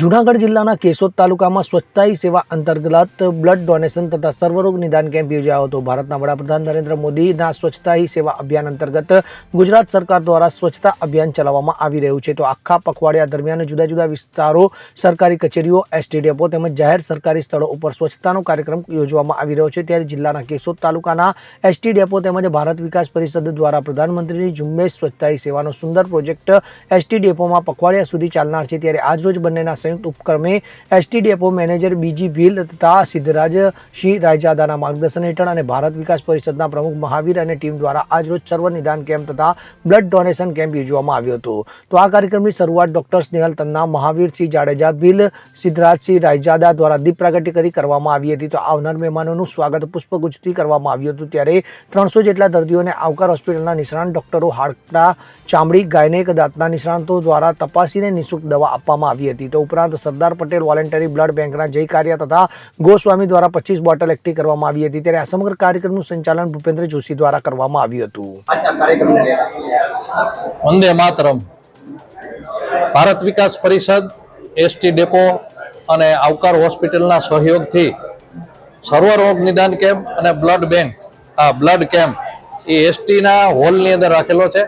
જૂનાગઢ જિલ્લાના કેશોદ તાલુકામાં સ્વચ્છતા સેવા અંતર્ગત બ્લડ ડોનેશન તથા સર્વરોગ નિદાન કેમ્પ યોજાયો હતો. ભારતના વડાપ્રધાન નરેન્દ્ર મોદીના સ્વચ્છતા સેવા અભિયાન અંતર્ગત ગુજરાત સરકાર દ્વારા સ્વચ્છતા અભિયાન ચલાવવામાં આવી રહ્યું છે. તો આખા પખવાડિયા દરમિયાન જુદા જુદા વિસ્તારો, સરકારી કચેરીઓ, એસટી ડેપો તેમજ જાહેર સરકારી સ્થળો ઉપર સ્વચ્છતાનો કાર્યક્રમ યોજવામાં આવી રહ્યો છે. ત્યારે જિલ્લાના કેશોદ તાલુકાના એસટી ડેપો તેમજ ભારત વિકાસ પરિષદ દ્વારા પ્રધાનમંત્રીની ઝુંબેશ સ્વચ્છતા સેવાનો સુંદર પ્રોજેક્ટ એસટી ડેપોમાં પખવાડિયા સુધી ચાલનાર છે. ત્યારે આજરોજ બંનેના સંયુક્ત ઉપક્રમે એસટી ડેપો મેનેજર બીજી ભીલ તથા સિદ્ધરાજ સિંહ રાયજાદાના માર્ગદર્શન હેઠળ અને ભારત વિકાસ પરિષદના પ્રમુખ મહાવીર અને ટીમ દ્વારા આજરોજ સર્વ નિદાન કેમ્પ તથા બ્લડ ડોનેશન કેમ્પ યોજવામાં આવ્યો હતો. તો આ કાર્યક્રમની શરૂઆત ડોક્ટર સ્નેહલ તન્ના મહાવીરસિંહ જાડેજા, ભીલ સિદ્ધરાજસિંહ રાયજાદા દ્વારા દીપ પ્રાગટ્ય કરી કરવામાં આવી હતી. તો આવનાર મહેમાનોનું સ્વાગત પુષ્પગુચ્છથી કરવામાં આવ્યું હતું. ત્યારે ત્રણસો જેટલા દર્દીઓને આવકાર હોસ્પિટલના નિષ્ણાંત ડોક્ટરો હાડકા ચામડી, ગાયનેક દાંતના નિષ્ણાંતો દ્વારા તપાસીને નિઃશુલ્ક દવા આપવામાં આવી હતી. તો ઉપરાંત સરદાર પટેલ વોલેન્ટરી બ્લડ બેંકના જય કાર્ય તથા ગોસ્વામી દ્વારા પચીસ બોટલ એકઠી કરવામાં આવી હતી. ત્યારે આ સમગ્ર કાર્યક્રમનું સંચાલન ભૂપેન્દ્ર જોશી દ્વારા કરવામાં આવ્યું હતું. વંદે માતરમ. ભારત વિકાસ પરિષદ એસટી ડેપો અને આવકાર હોસ્પિટલના સહયોગથી સર્વરોગ નિદાન કેમ્પ અને બ્લડ બેંક આ બ્લડ કેમ્પ એ એસટીના હોલની અંદર રાખેલો છે.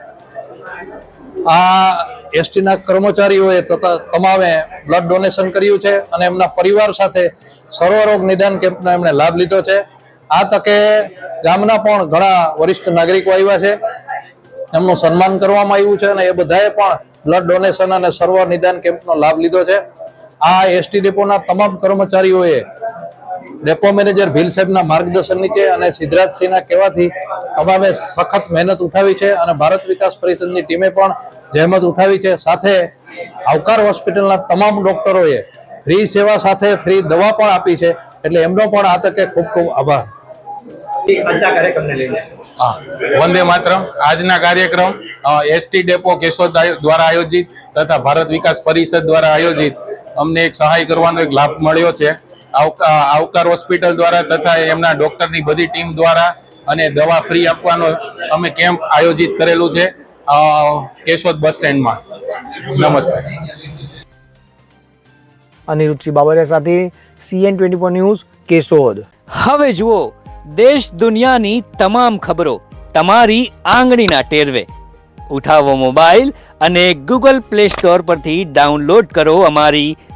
આ એસટીના કર્મચારીઓએ તથા તમામે બ્લડ ડોનેશન કર્યું છે અને એમના પરિવાર સાથે સર્વરોગ નિદાન કેમ્પનો એમણે લાભ લીધો છે. આ તકે ગામના પણ ઘણા વરિષ્ઠ નાગરિકો આવ્યા છે. એમનું સન્માન કરવામાં આવ્યું છે અને એ બધાએ પણ બ્લડ ડોનેશન અને સર્વ નિદાન કેમ્પનો લાભ લીધો છે. આ એસટી ડેપોના તમામ કર્મચારીઓએ ડેપો મેનેજર ભીલ સાહેબના માર્ગદર્શન નીચે અને સિદ્ધરાજસિંહના કહેવાથી તમામે સખત મહેનત ઉઠાવી છે અને ભારત વિકાસ પરિષદની ટીમે પણ જહેમત ઉઠાવી છે. સાથે આવકાર હોસ્પિટલના તમામ ડોક્ટરોએ ફ્રી સેવા સાથે ફ્રી દવા પણ આપી છે. એટલે એમનો પણ આ તકે ખૂબ ખૂબ આભાર. હા વંદે માતરમ. આજના કાર્યક્રમ એસટી ડેપો કેશોદ દ્વારા આયોજિત તથા ભારત વિકાસ પરિષદ દ્વારા આયોજિત. અમને એક સહાય કરવાનો એક લાભ મળ્યો છે. આવકાર હોસ્પિટલ દ્વારા તથા એમના ડોક્ટરની બધી ટીમ દ્વારા અને દવા ફ્રી આપવાનો અમે કેમ્પ આયોજિત કરેલું છે કેશોદ બસ સ્ટેન્ડમાં. નમસ્તે. અનિરુચિ બાબરિયા સાથે CN twenty four news Keshod. હવે જુઓ દેશ દુનિયાની તમામ ખબરો તમારી આંગળીના ટેરવે. ઉઠાવો મોબાઈલ અને ગૂગલ પ્લે સ્ટોર પરથી ડાઉનલોડ કરો અમારી